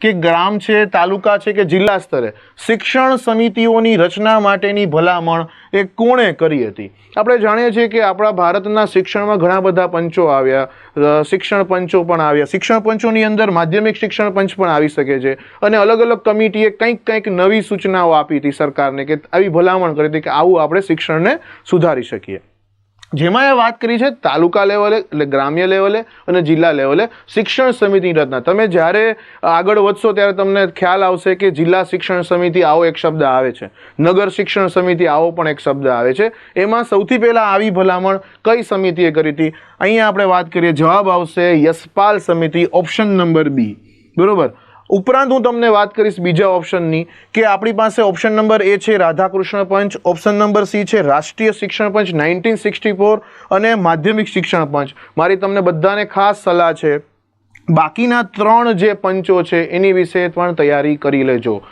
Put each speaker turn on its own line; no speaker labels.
કે ગ્રામ છે, તાલુકા છે કે જિલ્લા સ્તરે શિક્ષણ સમિતિઓની રચના માટેની ભલામણ એ કોણે કરી હતી? આપણે જાણીએ છીએ કે આપણા ભારતના શિક્ષણમાં ઘણા બધા પંચો આવ્યા શિક્ષણ પંચો પણ આવ્યા. શિક્ષણ પંચોની અંદર માધ્યમિક શિક્ષણ પંચ પણ આવી શકે છે અને અલગ અલગ કમિટીએ કંઈક કંઈક નવી સૂચનાઓ આપી હતી સરકારને કે આવી ભલામણ કરી હતી કે આવું આપણે શિક્ષણને સુધારી શકીએ. જેમાં એ વાત કરી છે તાલુકા લેવલે, એટલે ગ્રામ્ય લેવલે અને જિલ્લા લેવલે શિક્ષણ સમિતિની રચના. તમે જ્યારે આગળ વધશો ત્યારે તમને ખ્યાલ આવશે કે જિલ્લા શિક્ષણ સમિતિ આવો એક શબ્દ આવે છે. નગર શિક્ષણ સમિતિ આવો પણ એક શબ્દ આવે છે. એમાં સૌથી પહેલાં આવી ભલામણ કઈ સમિતિએ કરી હતી? અહીંયા આપણે વાત કરીએ, જવાબ આવશે યશપાલ સમિતિ, ઓપ્શન નંબર બી. બરોબર? ઉપરાંત હું તમને વાત કરીશ બીજા ઓપ્શનની, કે આપણી પાસે ઓપ્શન નંબર એ છે રાધાકૃષ્ણ પંચ, ઓપ્શન નંબર સી છે રાષ્ટ્રીય શિક્ષણ પંચ નાઇન્ટીન સિક્સટી ફોર અને માધ્યમિક શિક્ષણ પંચ. મારી તમને બધાને ખાસ સલાહ છે. બાકીના ત્રણ જે પંચો છે એની વિશે પણ તૈયારી કરી લેજો.